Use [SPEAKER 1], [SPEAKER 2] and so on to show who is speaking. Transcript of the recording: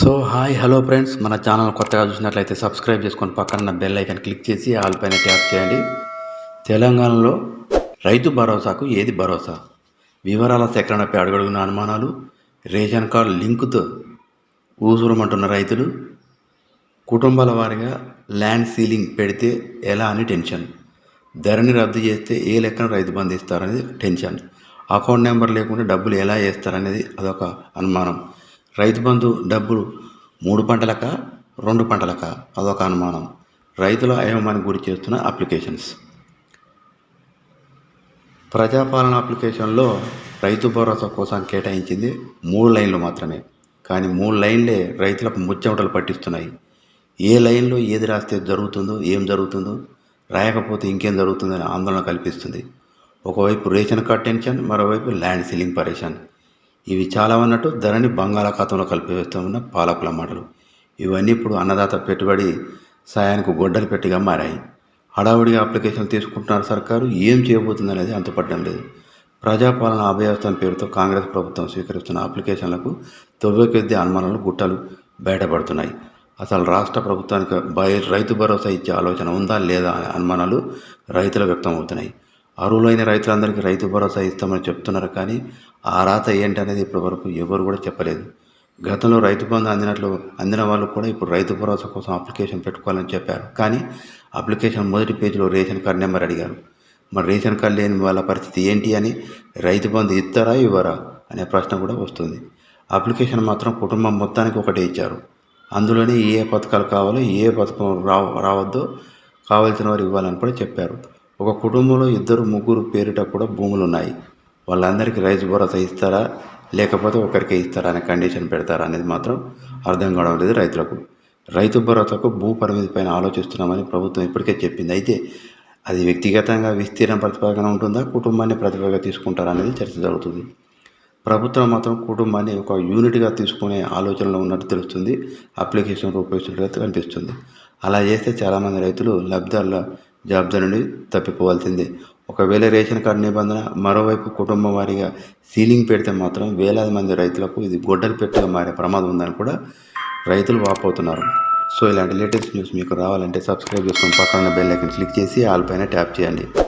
[SPEAKER 1] So hi hello friends. మన channel కొత్తగా చూసినట్లయితే సబ్స్క్రైబ్ చేసుకొని పక్కన బెల్ ఐకన్ క్లిక్ చేసి ఆల్ పైన ట్యాప్ చేయండి. తెలంగాణలో రైతు భరోసాకు ఏది భరోసా? వివరాల సేకరణపై అడుగడుగున అనుమానాలు రేషన్ కార్డు లింకుతో ఊసురమంటున్న రైతులు కుటుంబాల వారిగా ల్యాండ్ సీలింగ్ పెడితే ఎలా అని టెన్షన్. ధరని రద్దు చేస్తే ఏ లెక్కన రైతు బంధు ఇస్తారనేది టెన్షన్. అకౌంట్ నెంబర్ లేకుండా డబ్బులు ఎలా వేస్తారనేది అదొక అనుమానం. రైతు బంధు డబ్బులు మూడు పంటలక రెండు పంటలక అదొక అనుమానం. రైతుల అయోమానికి గురి చేస్తున్న అప్లికేషన్స్. ప్రజాపాలన అప్లికేషన్లో రైతు భరోసా కోసం కేటాయించింది మూడు లైన్లు మాత్రమే. కానీ మూడు లైన్లే రైతులకు ముచ్చెమటలు పట్టిస్తున్నాయి. ఏ లైన్లో ఏది రాస్తే జరుగుతుందో ఏం జరుగుతుందో రాయకపోతే ఇంకేం జరుగుతుందని ఆందోళన కల్పిస్తుంది. ఒకవైపు రేషన్ కార్డ్ టెన్షన్ మరోవైపు ల్యాండ్ సీలింగ్ పరేషన్. ఇవి చాలా ఉన్నట్టు ధరని బంగాళాఖాతంలో కలిపివేస్తున్న పాలకుల మాటలు. ఇవన్నీ ఇప్పుడు అన్నదాత పెట్టుబడి సాయానికి గొడ్డలు పెట్టిగా మారాయి. హడావుడిగా అప్లికేషన్లు తీసుకుంటున్నారు సర్కారు. ఏం చేయబోతుంది అనేది అంతుపట్టడం లేదు. ప్రజాపాలన అభయస్థానం పేరుతో కాంగ్రెస్ ప్రభుత్వం స్వీకరిస్తున్న అప్లికేషన్లకు తొవ్వకెద్ది అనుమానాలు గుట్టలు బయటపడుతున్నాయి. అసలు రాష్ట్ర ప్రభుత్వానికి బయ రైతు భరోసా ఇచ్చే ఆలోచన ఉందా లేదా అనే అనుమానాలు రైతులు వ్యక్తమవుతున్నాయి. అర్హులైన రైతులందరికీ రైతు భరోసా ఇస్తామని చెప్తున్నారు కానీ ఆ రాత ఏంటనేది ఇప్పటి వరకు ఎవరు కూడా చెప్పలేదు. గతంలో రైతు బంధు అందినట్లు అందిన వాళ్ళు కూడా ఇప్పుడు రైతు భరోసా కోసం అప్లికేషన్ పెట్టుకోవాలని చెప్పారు. కానీ అప్లికేషన్ మొదటి పేజీలో రేషన్ కార్డు నెంబర్ అడిగారు. మరి రేషన్ కార్డు లేని వాళ్ళ పరిస్థితి ఏంటి అని రైతు బంధు ఇస్తారా ఇవ్వరా అనే ప్రశ్న కూడా వస్తుంది. అప్లికేషన్ మాత్రం కుటుంబం మొత్తానికి ఒకటే ఇచ్చారు. అందులోనే ఏ పథకాలు కావాలో ఏ పథకం రావద్దో కావాల్సిన వారు ఇవ్వాలని కూడా చెప్పారు. ఒక కుటుంబంలో ఇద్దరు ముగ్గురు పేరిట కూడా భూములు ఉన్నాయి వాళ్ళందరికీ రైతు భరోసా ఇస్తారా? లేకపోతే ఒకరికే ఇస్తారా అనే కండిషన్ పెడతారా అనేది మాత్రం అర్థం కావడం లేదు రైతులకు. రైతు భరోసాకు భూ పరిమితి పైన ఆలోచిస్తున్నామని ప్రభుత్వం ఇప్పటికే చెప్పింది. అయితే అది వ్యక్తిగతంగా విస్తీర్ణ ప్రతిపాదన ఉంటుందా? కుటుంబాన్ని ప్రతిభగా తీసుకుంటారా అనేది చర్చ జరుగుతుంది. ప్రభుత్వం మాత్రం కుటుంబాన్ని ఒక యూనిట్గా తీసుకునే ఆలోచనలో ఉన్నట్టు తెలుస్తుంది. అప్లికేషన్ రూపొందించినట్టు కనిపిస్తుంది. అలా చేస్తే చాలామంది రైతులు లబ్ధాల జాబితా నుండి తప్పిపోవాల్సిందే. ఒకవేళ రేషన్ కార్డు నిబంధన మరోవైపు కుటుంబం వారీగా సీలింగ్ పెడితే మాత్రం వేలాది మంది రైతులకు ఇది గొడ్డలు పెట్టగా మారే ప్రమాదం ఉందని కూడా రైతులు వాపోతున్నారు. సో ఇలాంటి లేటెస్ట్ న్యూస్ మీకు రావాలంటే సబ్స్క్రైబ్ చేసుకొని పక్కన బెల్ ఐకన్ క్లిక్ చేసి ఆల్ పైన ట్యాప్ చేయండి.